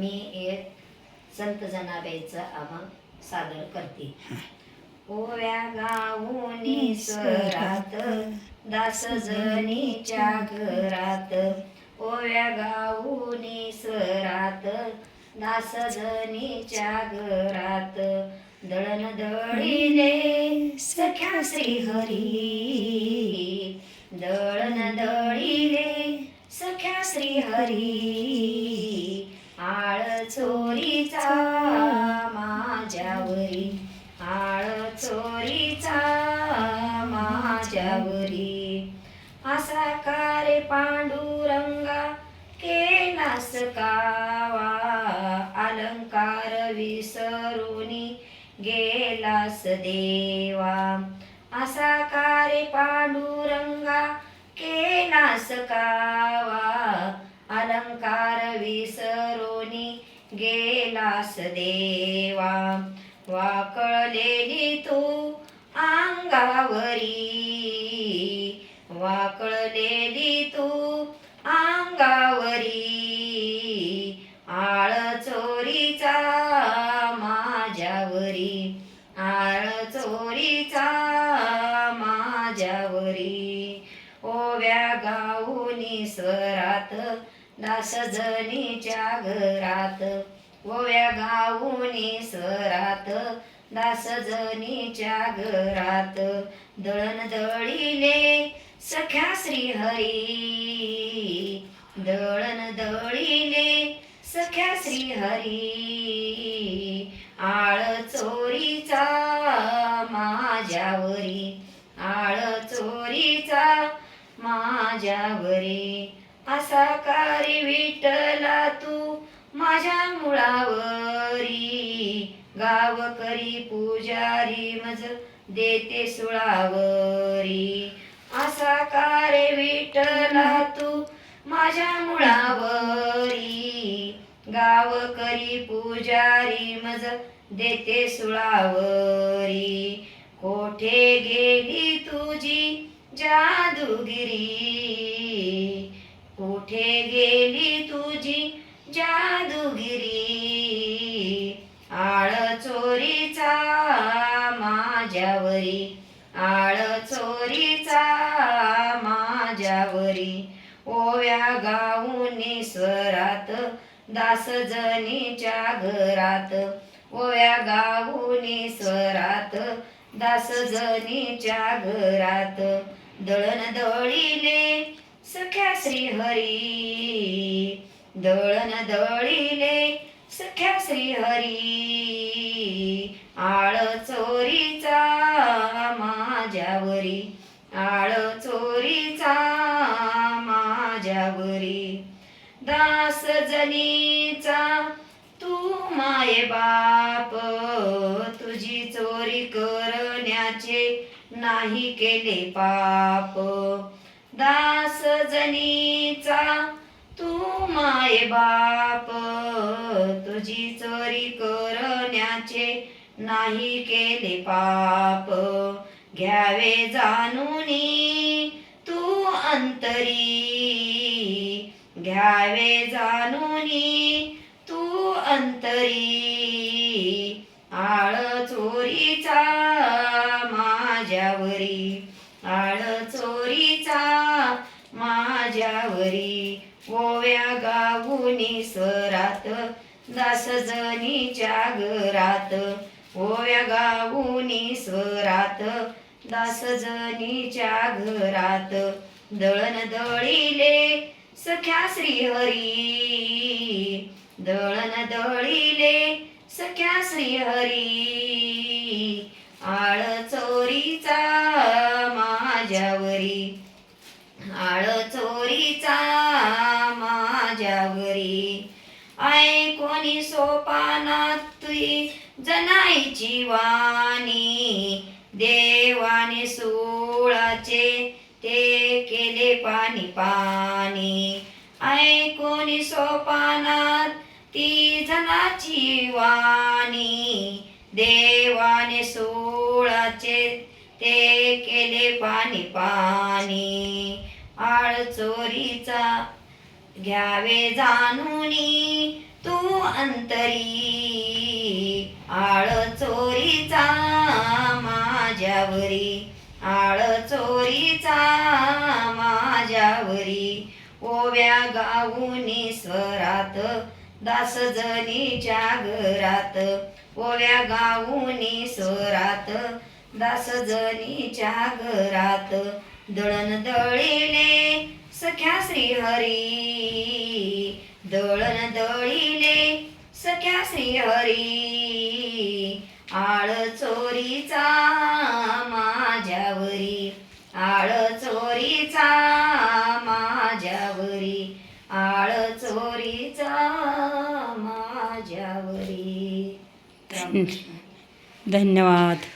मी एक संत जनाबाईचा अभंग सादर करते. ओव्या गाऊनी स्वरात दास जनीच्या घरात. ओव्या गाऊनी स्वरात दास जनीच्या घरात. दळण दळीले सख्या श्रीहरी दळण दळीले सख्या श्रीहरी. चोरीचा माझ्यावरी आळ चोरीचा माझ्यावरी. असा कारे पांडुरंगा केलास कावा अलंकार विसरूनी गेलास देवा. असा कारे पांडुरंगा केलास कावा अलंकार विसर गेलास देवा वाकळलेली तू अंगावरी. वाकळलेली तू अंगावरी. आळ चोरीचा माझ्यावरी. आळ चोरीचा माझ्यावरी. ओव्या गाऊनी स्वरात दासजनीच्या घरात. ओव्या गाऊनी सरात दास जनीच्या घरात. दळण दळीले सख्या श्रीहरी दळण दळीले सख्या श्रीहरी. आळ चोरीचा माझ्यावरी आळ चोरीचा माझ्यावरी. असा कारी विठला माझ्या मुळावरी गाव करी पुजारी मज देते सुळावरी. असा कारे विठला तू माझ्या मुळावरी गाव करी पुजारी मज देते सुळावरी. कोठे गेली तुझी जादूगिरी? कुठे गेली जादूगिरी आळ चोरीचा माझ्यावरी आळ चोरीचा माझ्यावरी. ओव्या गाऊन स्वरात दासजनीच्या घरात. ओव्या गाऊन स्वरात दासजनीच्या घरात. दळण दळीले सख्या श्रीहरी दळण दळीले सख्या श्रीहरी आळ चोरीचा माझ्यावरी आळ चोरीचा माझ्यावरी. दास जनीचा तू माये बाप तुझी चोरी करण्याचे नाही केले पाप. दास जनीचा माय बाप तुझी चोरी करण्याचे नाही केले पाप. घ्यावे जाणूनी तू अंतरी. घ्यावे जाणूनी तू अंतरी. आळ चोरीचा माझ्यावरी. आळ चोरीचा माझ्यावरी. ओव्या गाऊनी स्वरात दास जनीच्या घरात ओव्या गाऊनी स्वरात दासजनीच्या घरात दळण दळीले सख्या श्रीहरी. दळण दळीले सख्या श्रीहरी. आळ चोरीचा माझ्यावर नाही वाणी देवाने सोळाचे ते केले पाणी पाणी. ऐकून सोपानात ती जनाची वाणी. देवाने सोळाचे ते केले पाणी पाणी. आळ चोरीचा घ्यावे जाणूनी तू अंतरी. आळ चोरीचा माझ्यावरी आळ चोरीचा माझ्यावरी. ओव्या गाऊनी स्वरात दास जनीच्या घरात. ओव्या गाऊनी स्वरात दास जनीच्या घरात. दळण दळिले सख्या श्रीहरी दळण दळिले सख्या श्रीहरी. आळ चोरीचा माझ्यावरी आळ चोरीचा माझ्यावरी आळ चोरीचा माझ्यावरी धन्यवाद.